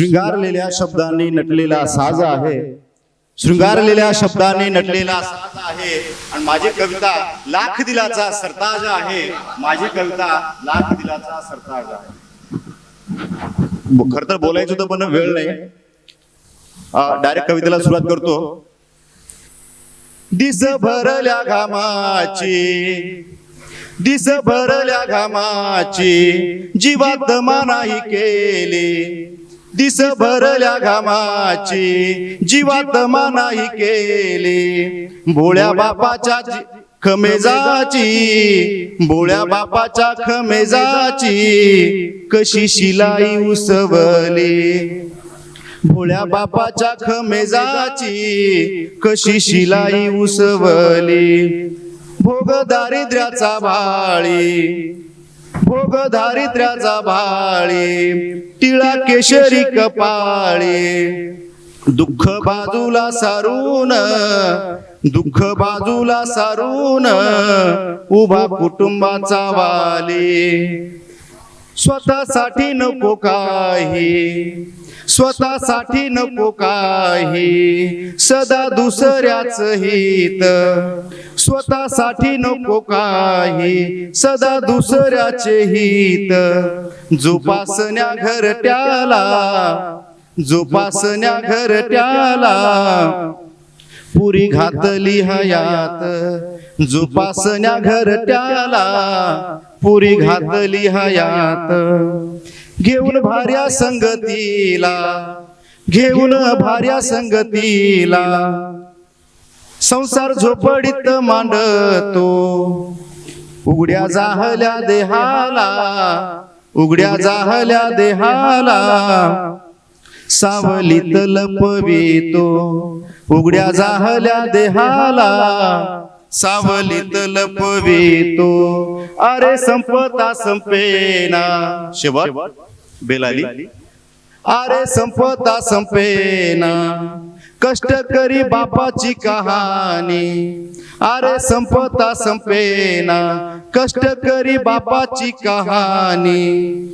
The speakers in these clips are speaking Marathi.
शृंगारलेल्या शब्दांनी नटलेला साज आहे. शृंगारलेल्या शब्दांनी नटलेला साज आहे. आणि माझी कविता लाख दिलाचा सरताज आहे. माझी कविता लाख दिलाचा सरताज आहे. खर तर बोलायचं होतं पण वेळ नाही. डायरेक्ट कवितेला सुरुवात करतो. दिस भरल्या घामाची दिस भरल्या घामाची जीवात मनाही केली. दिस भरल्या घामाची जीवात मानाही केली. भोळ्या बापाच्या खमेजाची भोळ्या बापाच्या खमेजाची कशी शिलाई उसवली. भोळ्या बापाच्या खमेजाची कशी शिलाई उसवली. भोग दारिद्र्याचा भाळी भोग दारिद्र्याचा भाळी टिळा केशरी कपाळी. दुःख बाजूला सारून दुःख बाजूला सारून उभा कुटुंबाचा वाली. स्वतःसाठी नको काही. स्वतःसाठी नको काही. सदा दुसऱ्याच हित. स्वतःसाठी नको काही. सदा दुसऱ्याचे हित. जोपासण्या घरट्याला जोपासण्या घरट्याला पुरी घातली हयात. जोपासण्या घरट्याला पुरी घातली हयात. घेऊन भार्या संगतीला. घेऊन भार्या संगतीला. संसार झोपडीत मांडतो. उघड्या जाहल्या देहाला. उघड्या जाहल्या देहाला. सावलीत लपवितो. उघड्या जाहल्या देहाला. सावलीत लपवितो. अरे संपता संपेना. शेवट. बेलाली. अरे संपता संपेना. कष्ट करी बापाची कहाणी. अरे संपता संपेना. कष्ट करी बापाची कहाणी.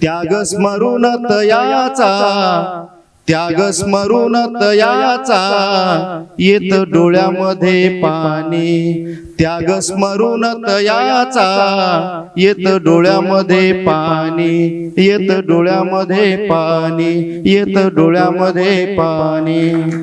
त्याग स्मरून तयाचा त्याग स्मरून तयाचा येत डोळ्यामध्ये पाणी. त्याग स्मरून तयाचा येत डोळ्यामध्ये पाणी. येत डोळ्यामध्ये पाणी. येत डोळ्यामध्ये पाणी.